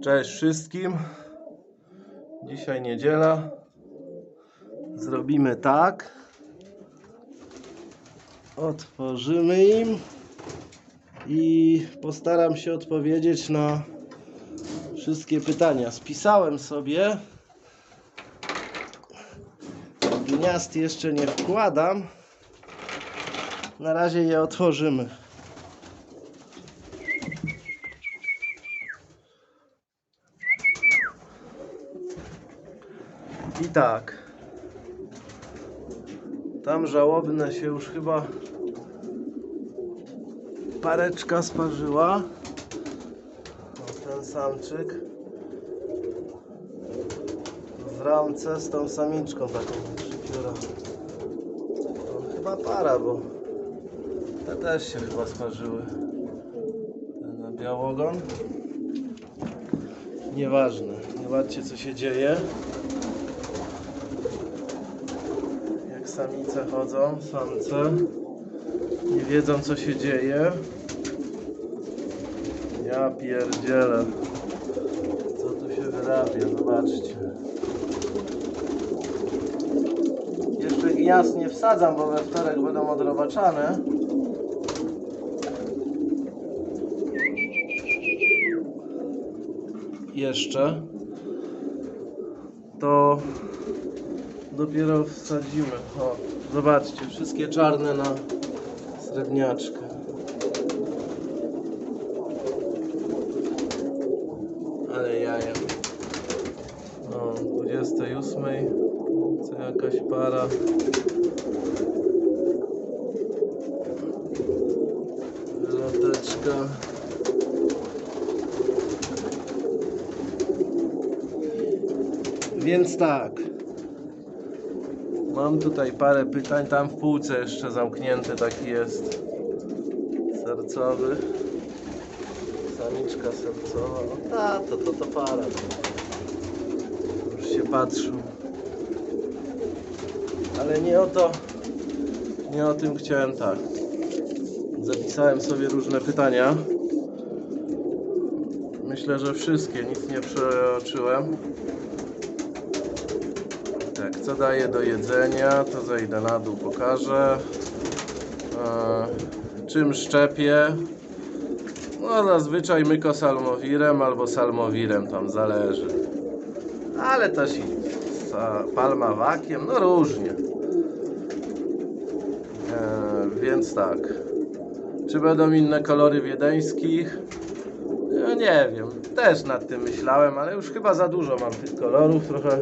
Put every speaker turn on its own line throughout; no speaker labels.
Cześć wszystkim. Dzisiaj niedziela. Zrobimy tak. Otworzymy im i postaram się odpowiedzieć na wszystkie pytania. Spisałem sobie. Gniazd jeszcze nie wkładam. Na razie je otworzymy. Tak. Tam żałobne się już chyba pareczka sparzyła. O, ten samczyk. W ramce z tą samiczką taką chyba para, bo te też się chyba sparzyły. Ten białogon. Nieważne. Zobaczcie co się dzieje. Jak samice chodzą, samce nie wiedzą co się dzieje. Ja pierdzielę. Co tu się wyrabia, zobaczcie. Jeszcze gniazd nie wsadzam, bo we wtorek będą odrobaczane. Jeszcze. To dopiero wsadzimy. O, zobaczcie, wszystkie czarne na srebrniaczkę. Ale jaja. O, 28. Co jakaś para. Loteczka. Więc tak. Mam tutaj parę pytań. Tam w półce jeszcze zamknięty taki jest sercowy. Samiczka sercowa. No ta, to, to, to para. Już się patrzył. Ale nie o to, nie o tym chciałem tak. Zapisałem sobie różne pytania. Myślę, że wszystkie, nic nie przeoczyłem. Co daje do jedzenia, to zejdę na dół, pokażę. E, czym szczepię? No zazwyczaj mykosalmowirem albo salmowirem, tam zależy. Ale też i sa- palmawakiem, no różnie. E, więc tak. Czy będą inne kolory wiedeńskich? No nie wiem, też nad tym myślałem, ale już chyba za dużo mam tych kolorów, trochę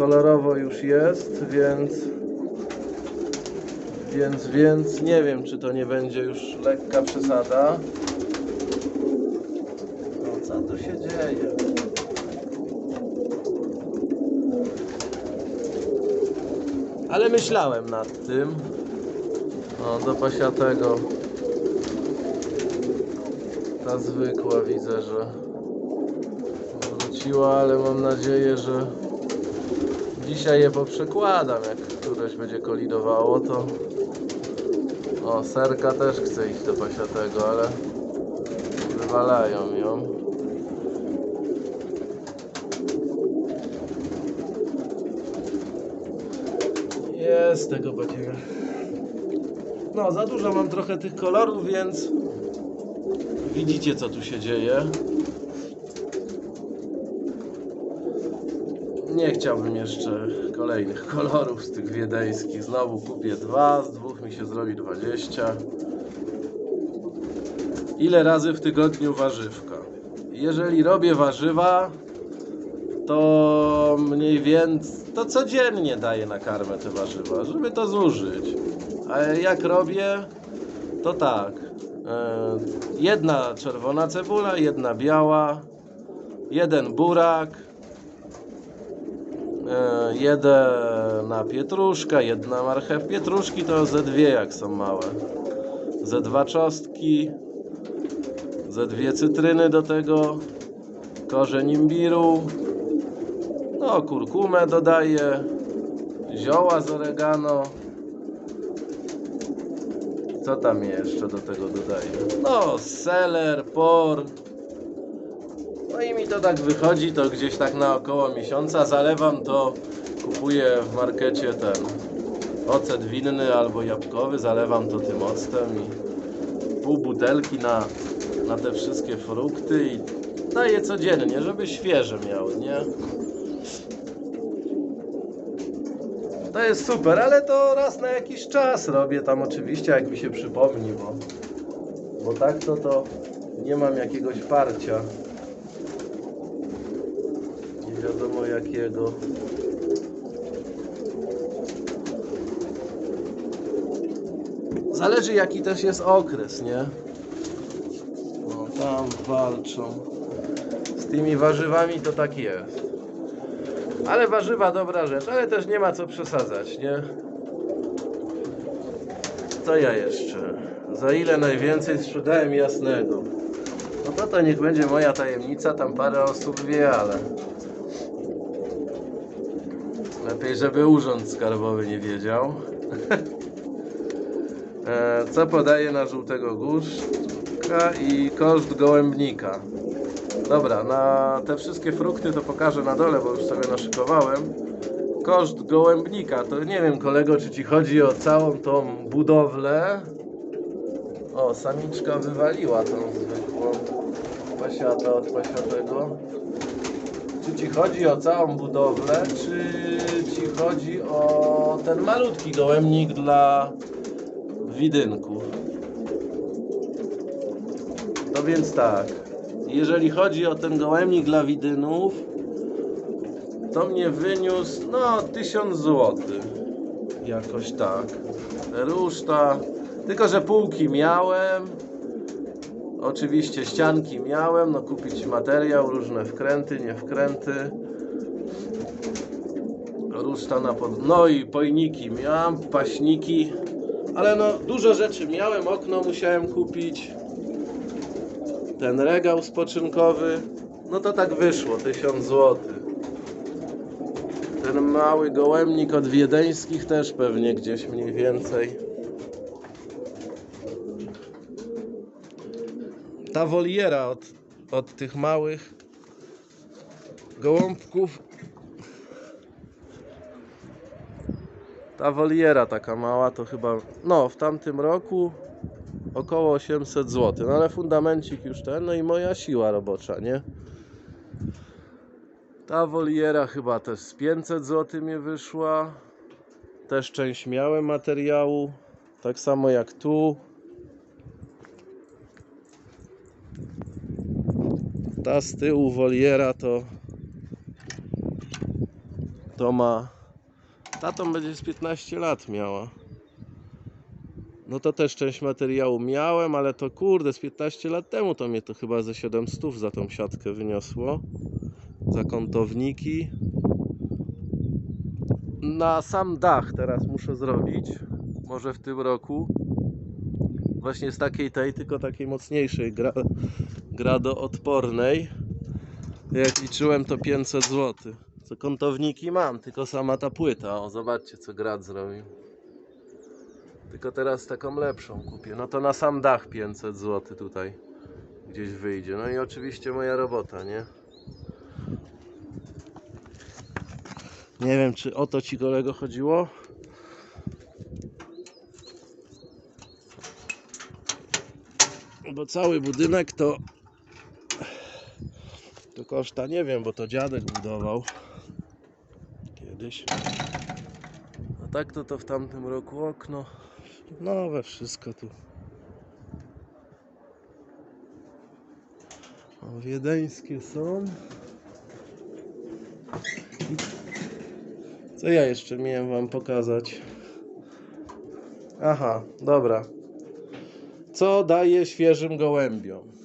kolorowo już jest, więc więc, więc nie wiem, czy to nie będzie już lekka przesada. No, co tu się dzieje? Ale myślałem nad tym. O, do pasiatego. Ta zwykła widzę, że wróciła, ale mam nadzieję, że dzisiaj je poprzekładam. Jak któreś będzie kolidowało, to o, serka też chce iść do pasiatego, ale wywalają ją. Jest tego badziewia. No, za dużo mam trochę tych kolorów, więc widzicie co tu się dzieje. Nie chciałbym jeszcze kolejnych kolorów z tych wiedeńskich. Znowu kupię dwa, z dwóch mi się zrobi 20. Ile razy w tygodniu warzywka? Jeżeli robię warzywa, to mniej więcej, to codziennie daję na karmę te warzywa, żeby to zużyć. A jak robię, to tak. e, Jedna czerwona cebula, jedna biała, jeden burak, jedna pietruszka, jedna marchew. Pietruszki to ze dwie jak są małe. Ze dwa czosnki, ze dwie cytryny do tego, korzeń imbiru, no kurkumę dodaję, zioła z oregano. Co tam jeszcze do tego dodaję? No, seler, por, to tak wychodzi, to gdzieś tak na około miesiąca zalewam to, kupuję w markecie ten ocet winny albo jabłkowy, zalewam to tym octem i pół butelki na, na te wszystkie frukty i daję codziennie, żeby świeże miały, nie? To jest super, ale to raz na jakiś czas robię tam oczywiście, jak mi się przypomni, bo, bo tak to to nie mam jakiegoś parcia. Nie wiadomo jakiego. Zależy jaki też jest okres, nie? No tam walczą. Z tymi warzywami to tak jest. Ale warzywa dobra rzecz, ale też nie ma co przesadzać, nie? Co ja jeszcze? Za ile najwięcej sprzedałem jasnego? No to to niech będzie moja tajemnica, tam parę osób wie, ale... Lepiej, żeby urząd skarbowy nie wiedział. E, Co podaje na żółtego górzka i koszt gołębnika. Dobra, na te wszystkie frukty to pokażę na dole, bo już sobie naszykowałem. Koszt gołębnika, to nie wiem kolego, czy ci chodzi o całą tą budowlę. O, samiczka wywaliła tą zwykłą pasiatę od pasiatego. Czy ci chodzi o całą budowlę, czy ci chodzi o ten malutki gołębnik dla widynków? No więc tak, jeżeli chodzi o ten gołębnik dla widynów, to mnie wyniósł no 1000 zł. Jakoś tak. Ruszta. Tylko, że półki miałem. Oczywiście ścianki miałem. No kupić materiał, różne wkręty, nie wkręty. Ruszta na pod... No i pojniki miałem, paśniki. Ale no dużo rzeczy miałem. Okno musiałem kupić ten regał spoczynkowy, no to tak wyszło, 1000 zł. Ten mały gołębnik od wiedeńskich też pewnie gdzieś mniej więcej. Ta woliera od, od tych małych gołąbków. Ta woliera taka mała to chyba, no w tamtym roku około 800 zł. No ale fundamencik już ten, no i moja siła robocza, nie? Ta woliera chyba też z 500 zł mi wyszła. Też część miałem materiału. Tak samo jak tu. Ta z tyłu woliera to to ma ta to będzie z 15 lat miała. No to też część materiału miałem, ale to kurde, z 15 lat temu to mnie to chyba ze 700 za tą siatkę wyniosło. Za kątowniki. Na sam dach teraz muszę zrobić. Może w tym roku. Właśnie z takiej tej, tylko takiej mocniejszej gra, gradoodpornej. Jak liczyłem to 500 zł. Co kątowniki mam, tylko sama ta płyta. O, zobaczcie co grad zrobił. Tylko teraz taką lepszą kupię. No to na sam dach 500 zł tutaj gdzieś wyjdzie. No i oczywiście moja robota, nie? Nie wiem, czy o to ci kolego chodziło? Bo cały budynek to koszta nie wiem, bo to dziadek budował kiedyś. A tak to to w tamtym roku okno nowe wszystko tu. O, wiedeńskie są. Co ja jeszcze miałem wam pokazać? Aha, dobra. Co daje świeżym gołębiom?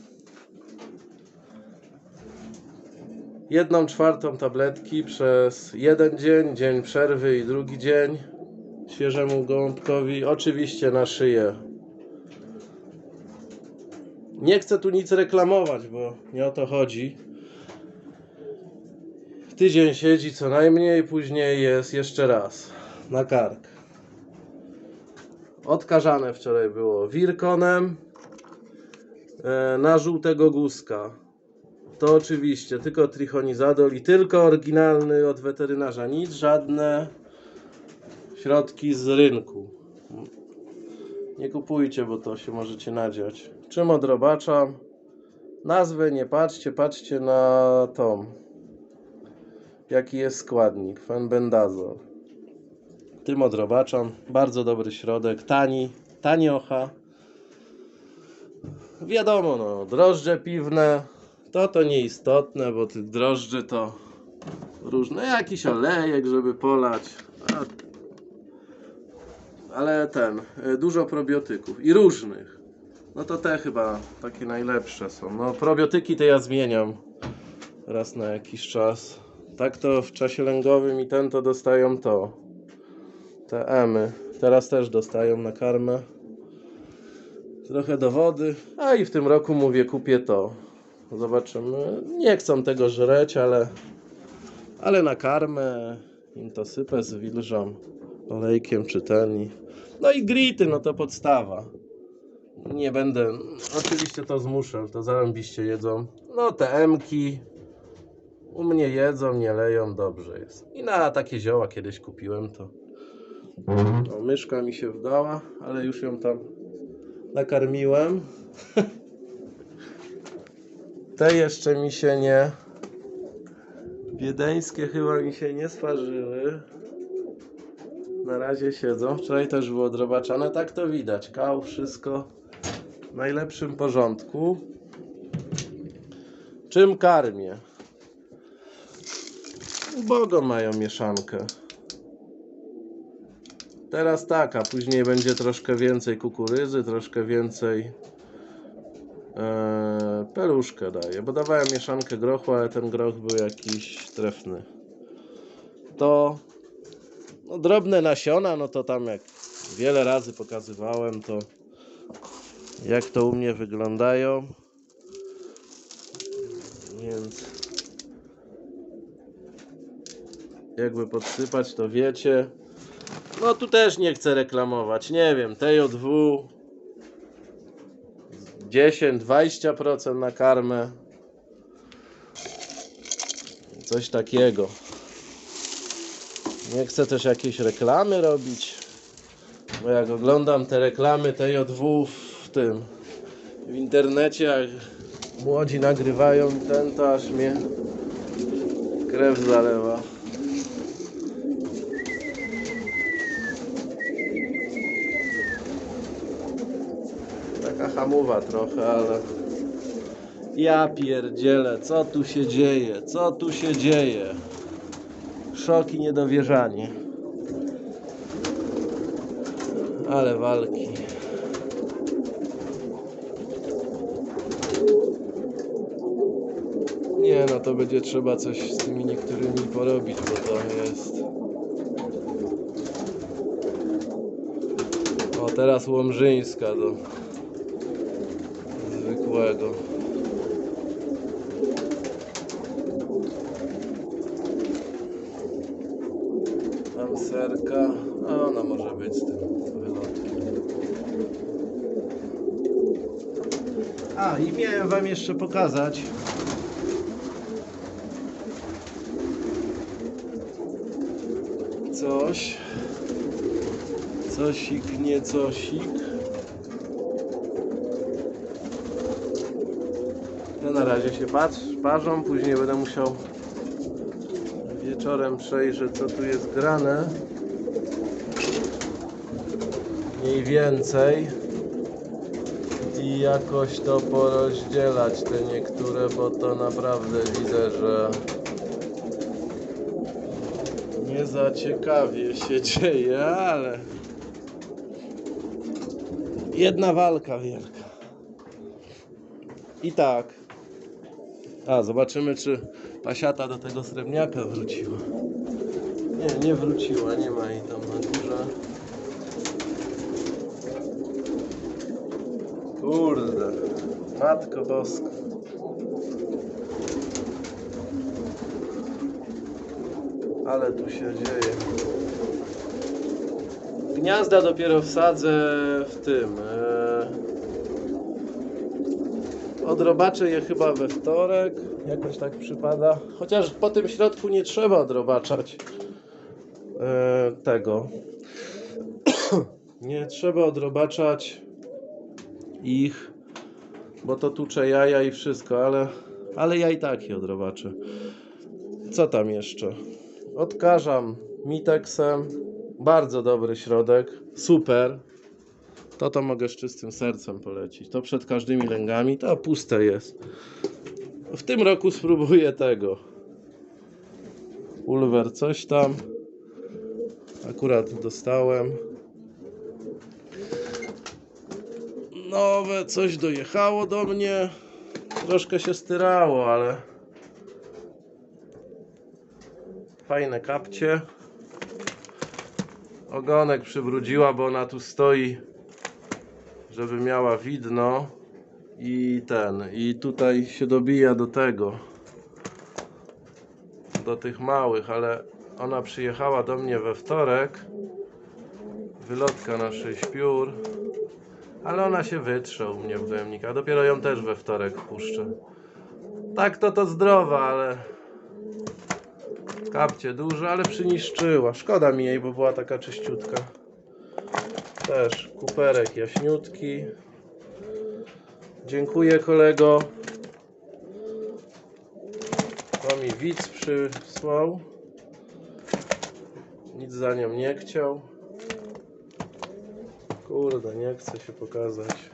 Jedną czwartą tabletki przez jeden dzień, dzień przerwy i drugi dzień świeżemu gołąbkowi, oczywiście na szyję. Nie chcę tu nic reklamować, bo nie o to chodzi. Tydzień siedzi co najmniej, później jest jeszcze raz na kark. Odkażane wczoraj było wirkonem e, na żółtego guzka. To oczywiście tylko trichonizadol i tylko oryginalny od weterynarza. Nic, żadne środki z rynku. Nie kupujcie, bo to się możecie nadziać. Czym odrobaczam? Nazwę nie patrzcie, patrzcie na tą. Jaki jest składnik? Fenbendazol. Tym odrobaczam. Bardzo dobry środek. Tani. Taniocha. Wiadomo, no, drożdże piwne. To to nieistotne, bo tych drożdży to różne. Jakiś olejek, żeby polać. A ale ten, y, dużo probiotyków i różnych. No to te chyba takie najlepsze są. No probiotyki to ja zmieniam raz na jakiś czas. Tak to w czasie lęgowym i ten to dostają to. Te emy. Teraz też dostają na karmę. Trochę do wody. A i w tym roku mówię kupię to. Zobaczymy. Nie chcą tego żreć, ale ale na karmę im to sypę z wilżą olejkiem czy ten no i grity no to podstawa. Nie będę oczywiście to zmuszę to zarąbiście jedzą. No te emki u mnie jedzą, nie leją, dobrze jest. I na takie zioła kiedyś kupiłem to. Myszka mi się wdała, ale już ją tam nakarmiłem te jeszcze mi się nie Wiedeńskie chyba mi się nie sparzyły. Na razie siedzą. Wczoraj też było drobaczane. Tak to widać. Kał, wszystko w najlepszym porządku. Czym karmię? Ubogo mają mieszankę. Teraz tak, a później będzie troszkę więcej kukurydzy, troszkę więcej Eee, daję, bo dawałem mieszankę grochu, ale ten groch był jakiś trefny. To no, drobne nasiona, no to tam jak wiele razy pokazywałem, to jak to u mnie wyglądają. Więc jakby podsypać, to wiecie. No tu też nie chcę reklamować, nie wiem, TJ2 10-20% na karmę. Coś takiego. Nie chcę też jakiejś reklamy robić. Bo jak oglądam te reklamy TJ2 w tym w internecie, jak młodzi nagrywają ten, to aż mnie krew zalewa. Taka hamowa trochę, ale ja pierdzielę, co tu się dzieje? Co tu się dzieje? Szok i niedowierzanie. Ale walki. Nie no, to będzie trzeba coś z tymi niektórymi porobić, bo to jest... O, teraz Łomżyńska do zwykłego. Tam serka, a ona może być z tym wylotkiem. A i miałem wam jeszcze pokazać. Coś. Cosik, nie cosik. No na razie się parzą, później będę musiał wieczorem przejrzeć co tu jest grane. Mniej więcej. I jakoś to porozdzielać te niektóre, bo to naprawdę widzę, że nie za ciekawie się dzieje, ale jedna walka wielka. I tak. A, zobaczymy, czy pasiata do tego srebrniaka wróciła. Nie, nie wróciła, nie ma jej tam na górze. Kurde, matko boska. Ale tu się dzieje. Gniazda dopiero wsadzę w tym. E, Odrobaczę je chyba we wtorek. Jakoś tak przypada. Chociaż po tym środku nie trzeba odrobaczać e, tego. nie trzeba odrobaczać ich, bo to tucze jaja i wszystko, ale, ale ja i tak je odrobaczę. Co tam jeszcze? Odkażam Mitexem. Bardzo dobry środek. Super. To to mogę z czystym sercem polecić. To przed każdymi lęgami. To puste jest. W tym roku spróbuję tego. Ulwer coś tam. Akurat dostałem. Nowe coś dojechało do mnie. Troszkę się styrało, ale fajne kapcie. Ogonek przywróciła, bo ona tu stoi, żeby miała widno. I ten, i tutaj się dobija do tego, do tych małych, ale ona przyjechała do mnie we wtorek. Wylotka na 6 piór, ale ona się wytrze u mnie w dojemnika. Dopiero ją też we wtorek wpuszczę. Tak to to zdrowa, ale kapcie duże, ale przyniszczyła. Szkoda mi jej, bo była taka czyściutka. Też kuperek jaśniutki. Dziękuję kolego. To mi widz przysłał. Nic za nią nie chciał. Kurde, nie chce się pokazać.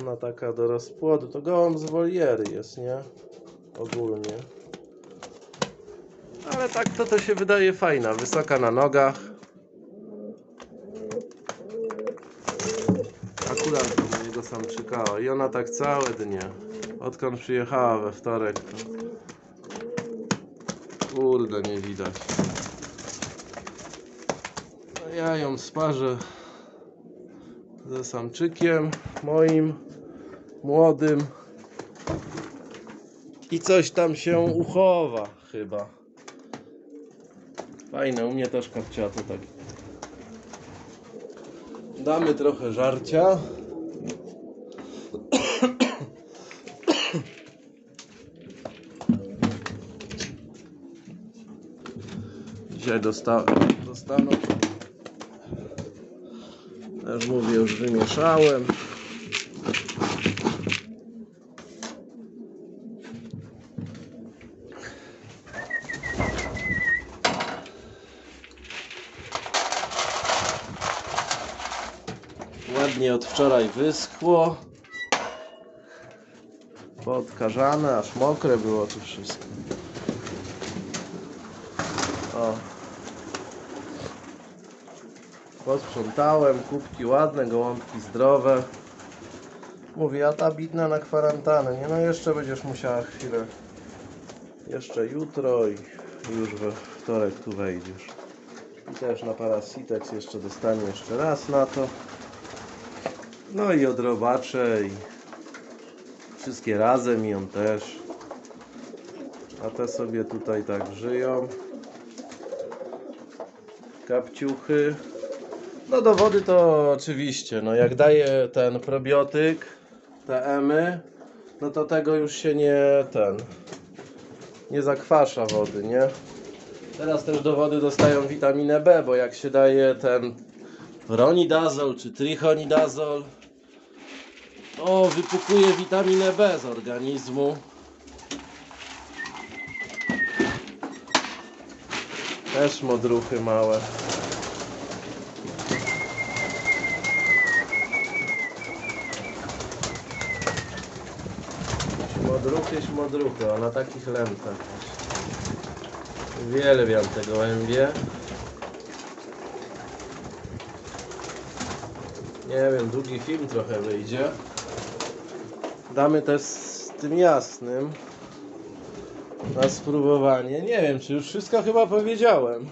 Ona taka do rozpłodu. To gołąb z woliery jest, nie? Ogólnie. Ale tak to to się wydaje fajna. Wysoka na nogach. Akurat do I ona tak całe dnie. Odkąd przyjechała we wtorek. To... Kurde, nie widać. Ja ją sparzę ze samczykiem moim młodym i coś tam się uchowa chyba. Fajne, u mnie też kapciato tak. Damy trochę żarcia. Dzisiaj dosta dostaną. Też mówię, już wymieszałem. Ładnie od wczoraj wyschło. Podkażane, aż mokre było tu wszystko. O. Posprzątałem, kubki ładne, gołąbki zdrowe. Mówię, a ta bidna na kwarantannę. Nie no, jeszcze będziesz musiała chwilę. Jeszcze jutro i już we wtorek tu wejdziesz. I też na parasitex jeszcze dostanie jeszcze raz na to. No i odrobacze i wszystkie razem i on też. A te sobie tutaj tak żyją. Kapciuchy. No do wody to oczywiście, no jak daje ten probiotyk, te emy, no to tego już się nie ten, nie zakwasza wody, nie? Teraz też do wody dostają witaminę B, bo jak się daje ten ronidazol czy trichonidazol, to wypukuje witaminę B z organizmu. Też modruchy małe. Modruchy, śmodruchy, a na takich lętach. Uwielbiam te gołębie. Nie wiem, długi film trochę wyjdzie. Damy też z tym jasnym na spróbowanie. Nie wiem, czy już wszystko chyba powiedziałem.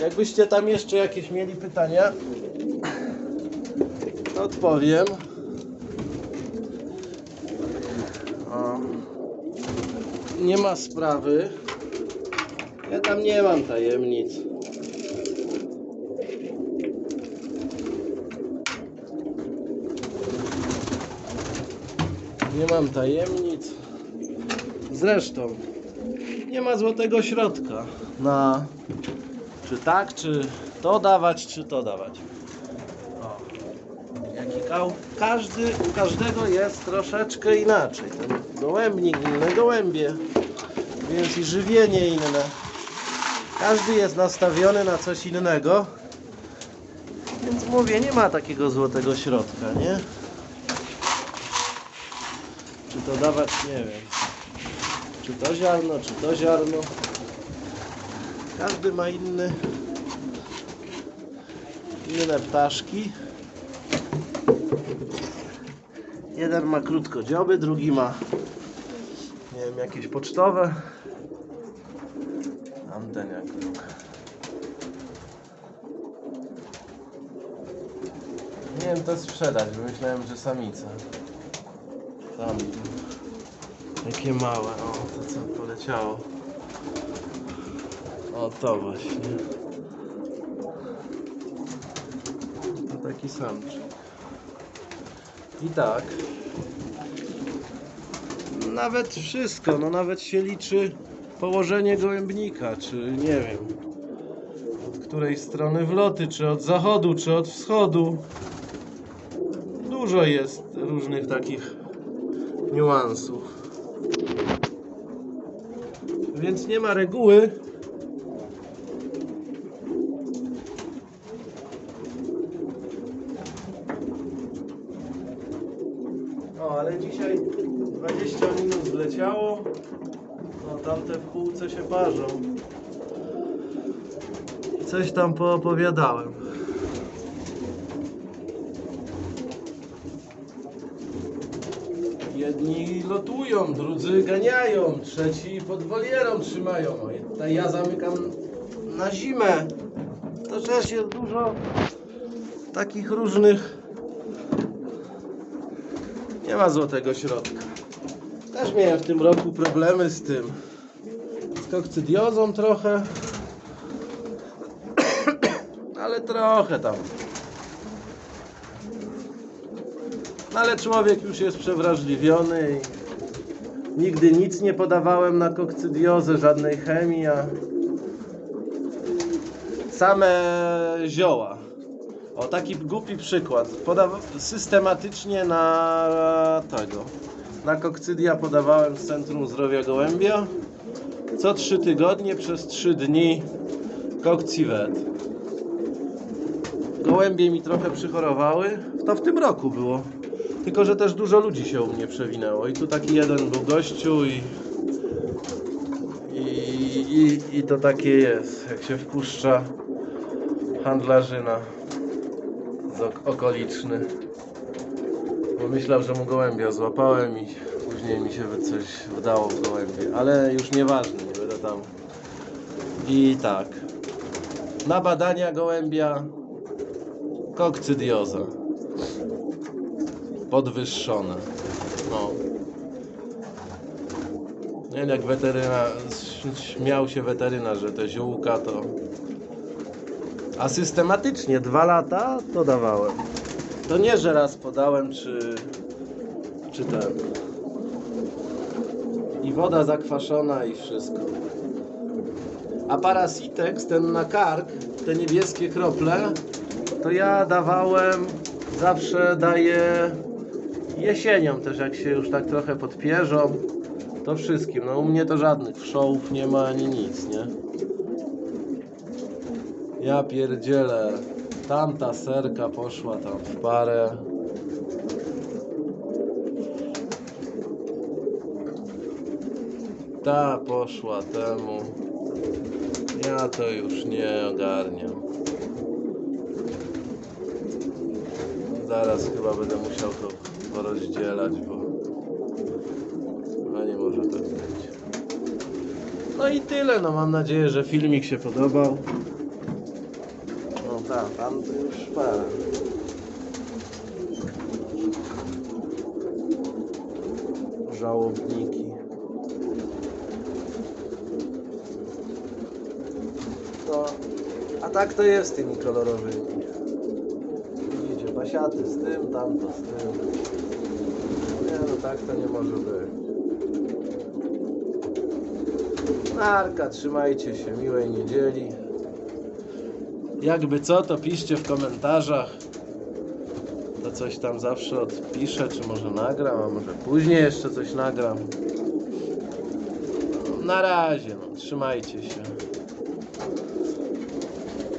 Jakbyście tam jeszcze jakieś mieli pytania, odpowiem. Nie ma sprawy. Ja tam nie mam tajemnic. Nie mam tajemnic. Zresztą nie ma złotego środka na czy tak, czy to dawać, czy to dawać. O. Jaki kał? Każdy, u każdego jest troszeczkę inaczej. Ten gołębnik, inne gołębie, więc i żywienie inne. Każdy jest nastawiony na coś innego. Więc mówię, nie ma takiego złotego środka, nie? Czy to dawać, nie wiem. Czy to ziarno, czy to ziarno. Każdy ma inny, inne ptaszki. Jeden ma krótkodzioby, drugi ma, nie wiem, jakieś pocztowe. Jak kruk. Nie wiem, to sprzedać, bo myślałem, że samica. Tam. Jakie małe, o, to co poleciało. O, to właśnie. To taki samczyk. I tak. Nawet wszystko, no nawet się liczy położenie gołębnika, czy nie wiem, od której strony wloty, czy od zachodu, czy od wschodu. Dużo jest różnych takich niuansów. Więc nie ma reguły. Ale dzisiaj 20 minut zleciało. Tamte w półce się parzą. Coś tam poopowiadałem. Jedni lotują, drudzy ganiają, trzeci pod wolierą trzymają. Ja zamykam na zimę. To też jest dużo takich różnych. Nie ma złotego środka. Też miałem w tym roku problemy z tym. Kokcydiozą trochę. Ale trochę tam. No ale człowiek już jest przewrażliwiony i nigdy nic nie podawałem na kokcydiozę, żadnej chemii, a same zioła. O, taki głupi przykład. Podaw systematycznie na tego. Na kokcydia podawałem z Centrum Zdrowia Gołębia. Co 3 tygodnie przez 3 dni kokciwet. Gołębie mi trochę przychorowały. To w tym roku było. Tylko, że też dużo ludzi się u mnie przewinęło. I tu taki jeden był gościu i... I, i, i to takie jest, jak się wpuszcza handlarzyna z ok okoliczny. Bo myślał, że mu gołębia złapałem i później mi się coś wdało w gołębie. Ale już nieważne, I tak. Na badania gołębia kokcydioza podwyższone. No. Nie wiem jak weterynarz, śmiał się weterynarz, że te ziółka to... A systematycznie dwa lata to dawałem. To nie, że raz podałem, czy... czy ten. Woda zakwaszona i wszystko. A Parasitex, ten na kark, te niebieskie krople, to ja dawałem, zawsze daję jesienią też, jak się już tak trochę podpierzą, to wszystkim. No u mnie to żadnych wszołów nie ma ani nic, nie? Ja pierdzielę. Tamta serka poszła tam w parę. Ta poszła temu. Ja to już nie ogarniam. Zaraz chyba będę musiał to porozdzielać, bo a nie może tak być. No i tyle, no mam nadzieję, że filmik się podobał. No tak, tam to już parę. Żałobniki. To, a tak to jest z tymi kolorowymi. Widzicie, pasiaty z tym, tamto z tym. Nie no, tak to nie może być. Narka, trzymajcie się, miłej niedzieli. Jakby co, to piszcie w komentarzach. To coś tam zawsze odpiszę, czy może nagram, a może później jeszcze coś nagram. Na razie, no, trzymajcie się.